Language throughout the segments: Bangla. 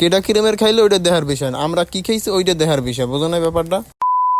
কেডা কিরমের খাইলে ওইটা দেহার বিষয় না। আমরা কি খাইছি, ওইটা দেহার বিষয়। বোঝো না ব্যাপারটা?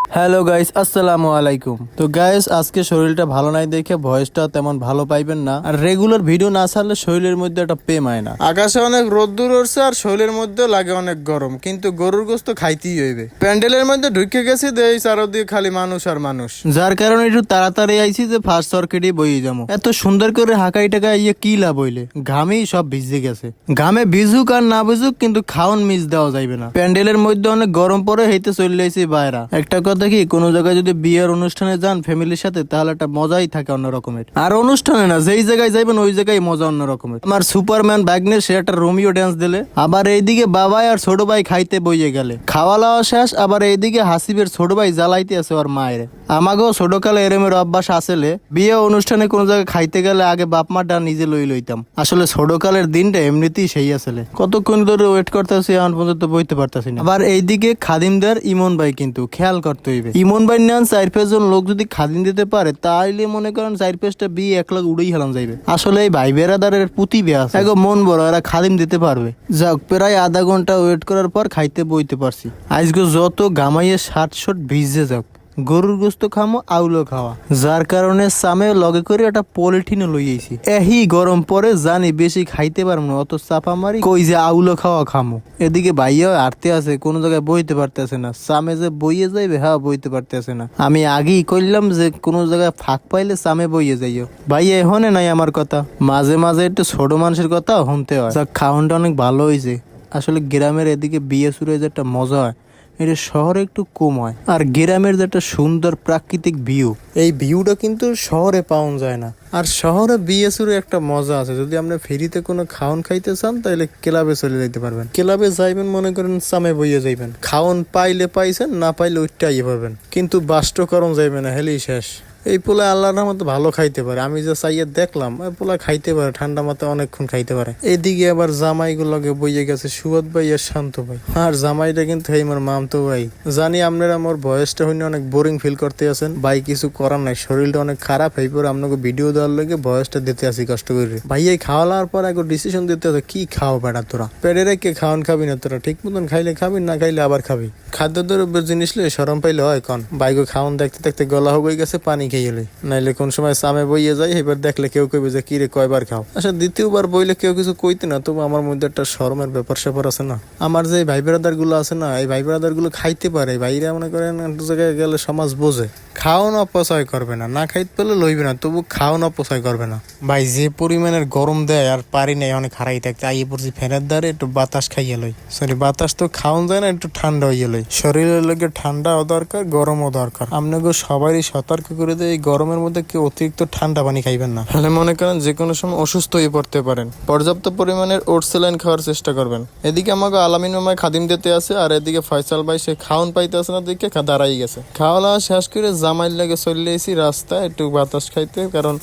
হ্যালো গাইস আসসালামু আলাইকুম তো গাইস আজকে শরীরটা ভালো নাই দেখে ভয়েসটা তেমন ভালো পাইবেন না। আর রেগুলার ভিডিও না ছাড়লে শরীরের মধ্যে একটা পেম হয় না। আকাশে অনেক রোদ্দুর উঠছে আর শরীরের মধ্যে লাগে অনেক গরম। কিন্তু গরুর গোস্ত খাইতেই হইবে। প্যান্ডেলের মধ্যে ঢুকে গেছি দেই চারদিকে খালি মানুষ আর মানুষ। যার কারণে একটু তাড়াতাড়ি আইছি যে ফার্স্ট সার্কিটে বইয়ে যাব। এত সুন্দর করে হাঁকাই টাকা ইয়ে কি লাভ হইলে? ঘামেই সব ভিজে গেছে। ঘামে ভিজুক আর না ভিজুক কিন্তু খাওন মিস দেওয়া যাইবে না। প্যান্ডেলের মধ্যে অনেক গরম পরে হইতে চলে আইছি বাইরা। একটা কথা কি, কোনো জায়গায় যদি বিয়ের অনুষ্ঠানে যান ফ্যামিলির সাথে, তাহলে একটা মজাই থাকে অন্য রকমের আর অনুষ্ঠানে না, যেই জায়গায় যাইবেন, ওই জায়গায় মজা অন্য রকমের আমার সুপারম্যান ব্যাগনে সে একটা রোমিও ড্যান্স দিলে, আবার এইদিকে বাবাই আর ছোট ভাই খাইতে বইয়ে গেলে। খাওয়া দাওয়া শেষ, আবার এইদিকে হাসিবের ছোট ভাই জ্বালাইতে আছে ওর মায়ের। আমাকেও ছোটকালে এরমের অভ্যাস আসলে, বিয়ে অনুষ্ঠানে কোনো জায়গায় খাইতে গেলে আগে বাপ মাটা নিজে লই লইতাম। আসলে ছোটকালের দিনটা এমনিতেই সেই আসলে। কতক্ষণ ধরে ওয়েট করতেছি, এখন পর্যন্ত বইতে পারতেছি না। আবার এইদিকে খাদিমদার ইমন ভাই কিন্তু, খেয়াল করতে হইবে। ইমন ভাই নেন চার পাঁচজন লোক যদি খাদিন দিতে পারে তাইলে মনে করেন চার পাঁচটা বিয়ে এক লাখ উড়েই হেলাম যাইবে। আসলে এই ভাই বেড়াদারের পুঁতি বেয়া আছে। মন বড় এরা খাদিম দিতে পারবে। যাক প্রায় আধা ঘণ্টা ওয়েট করার পর খাইতে বইতে পারছি। আজকে যত গামাইয়ে ষাট শট ভিজে যাক। গরুর গোস্ত খামো আউলো খাওয়া। যার কারণে সামে লগে করে একটা পলিথিনও লইয়েছি এহি গরম পরে জানি বেশি খাইতে পারব না, অত চাপা মারি কই যে আউলো খাওয়া খামো। এদিকে ভাইয়া আরতে আছে, কোনো জায়গায় বইতে পারতেছে না। সামে যে বইয়ে যাইবে হ্যাঁ বইতে পারতেছে না। আমি আগেই কইলাম যে কোনো জায়গায় ফাঁক পাইলে সামে বইয়ে যাইও। ভাইয়া এহনে নাই আমার কথা। মাঝে মাঝে একটু ছোট মানুষের কথা শুনতে হয়। খাওয়ানটা অনেক ভালো হয়েছে আসলে গ্রামের এদিকে বিয়ে শুরু যে একটা মজা হয়। এটা শহরে একটু কম হয়। আর গ্রামের যে একটা সুন্দর প্রাকৃতিক ভিউ এই ভিউটা কিন্তু শহরে পাওয়া যায় না। আর শহরে বিয়ে শুরু একটা মজা আছে। যদি আপনি ফেরিতে কোনো খাওন খাইতে চান তাহলে ক্লাবে চলে যাইতে পারবেন। ক্লাবে যাইবেন মনে করেন সামে বইয়ে যাইবেন। খাওন পাইলে পাইছেন, না পাইলে ওইটাই পারবেন। কিন্তু বাষ্টকরণ যাইবে না, হেলেই শেষ। এই পোলা আল্লাহর রহমতে ভালো খাইতে পারে। আমি যে চাইয়ে দেখলাম, এই পোলা খাইতে পারে, ঠান্ডা মাথায় অনেকক্ষণ খাইতে পারে। এদিকে আবার জামাই গুলোকে বইয়ে গেছে সুয়াদ ভাই আর শান্ত ভাই। আর জামাইটা কিন্তু এই মোর মামতো ভাই। জানি আপনারা আমার বয়সটা হইনি, অনেক বোরিং ফিল করতে আছেন। ভাই কিছু করার নাই, শরীরটা অনেক খারাপ হয়ে পরে আপনাকে ভিডিও দেওয়ার লাগে বয়সটা দিতে আসি কষ্ট করে। ভাই, এই খাওয়া পর একবার ডিসিশন দিতে হবে, কি খাও বেড়া তোরা? পেটে রেখে খাওয়ান খাবি না তোরা, ঠিক মতন খাইলে খাবি, না খাইলে আবার খাবি। খাদ্য দ্রব্যের জিনিস লই সরম পাইলে হয় কন? বাইকে খাওয়ান দেখতে দেখতে গলা হয়ে গেছে, পানি খেয়ে লই নাইলে কোন সময় সামে বইয়ে যায়, এবার দেখলে কেউ কইবে যে, কি রে, কয়বার খাও? আচ্ছা দ্বিতীয়বার বইলে কেউ কিছু কইতে না, তবু আমার মধ্যে একটা শরমের ব্যাপার স্যাপার আছে না। আমার যে ভাই ব্রাদারগুলো আছে না, এই ভাই ব্রাদারগুলো খাইতে পারে। ভাইরা মনে করেন জায়গায় গেলে সমাজ বোঝে। খাওয়ান অপচয় করবে না না খাইতে পেলে লইবে না, তবু খাওয়ান অপচয় করবে না। ভাই, যে পরিমাণের গরম দেয় আর পারি নাই, অনেক হারাই থাকতে আইয়ে পড়ছি ফ্যানের দ্বারে একটু বাতাস খাইয়ে লই। সরি বাতাস তো খাওয়ান যায় না, একটু ঠান্ডা হইয়ে লই। শরীরের লোকে ঠান্ডাও দরকার, গরমও দরকার। আপনাকে সবারই সতর্ক করে দেয়, এই গরমের মধ্যে কেউ অতিরিক্ত ঠান্ডা পানি খাইবেন না। তাহলে মনে করেন যে কোনো সময় অসুস্থ হয়ে পড়তে পারেন। পর্যাপ্ত পরিমাণের ওটসেলাইন খাওয়ার চেষ্টা করবেন। এদিকে আমাকে আলামিন মামায় খাদিম দিতে আছে, আর এদিকে ফয়সাল ভাই, সে খাওন পাইতে আছে না দিকে দাঁড়াই গেছে। খাওয়া শেষ করে জামাইল লাগে চলে এসি রাস্তায়, একটু বাতাস খাইতে, কারণ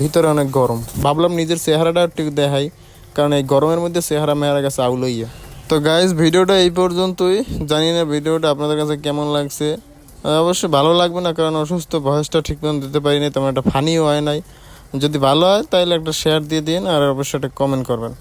ভিতরে অনেক গরম। ভাবলাম নিজের চেহারাটা একটু দেখাই, কারণ এই গরমের মধ্যে চেহারা মেহারা গেছে আউলইয়া তো গাইজ ভিডিওটা এই পর্যন্তই। জানি না ভিডিওটা আপনাদের কাছে কেমন লাগছে। অবশ্যই ভালো লাগবে না, কারণ অসুস্থ বয়সটা ঠিক মতো দিতে পারি পারিনি, তেমন একটা ফানিও হয় নাই। যদি ভালো হয়, তাহলে একটা শেয়ার দিয়ে দিন, আর অবশ্যই একটা কমেন্ট করবেন।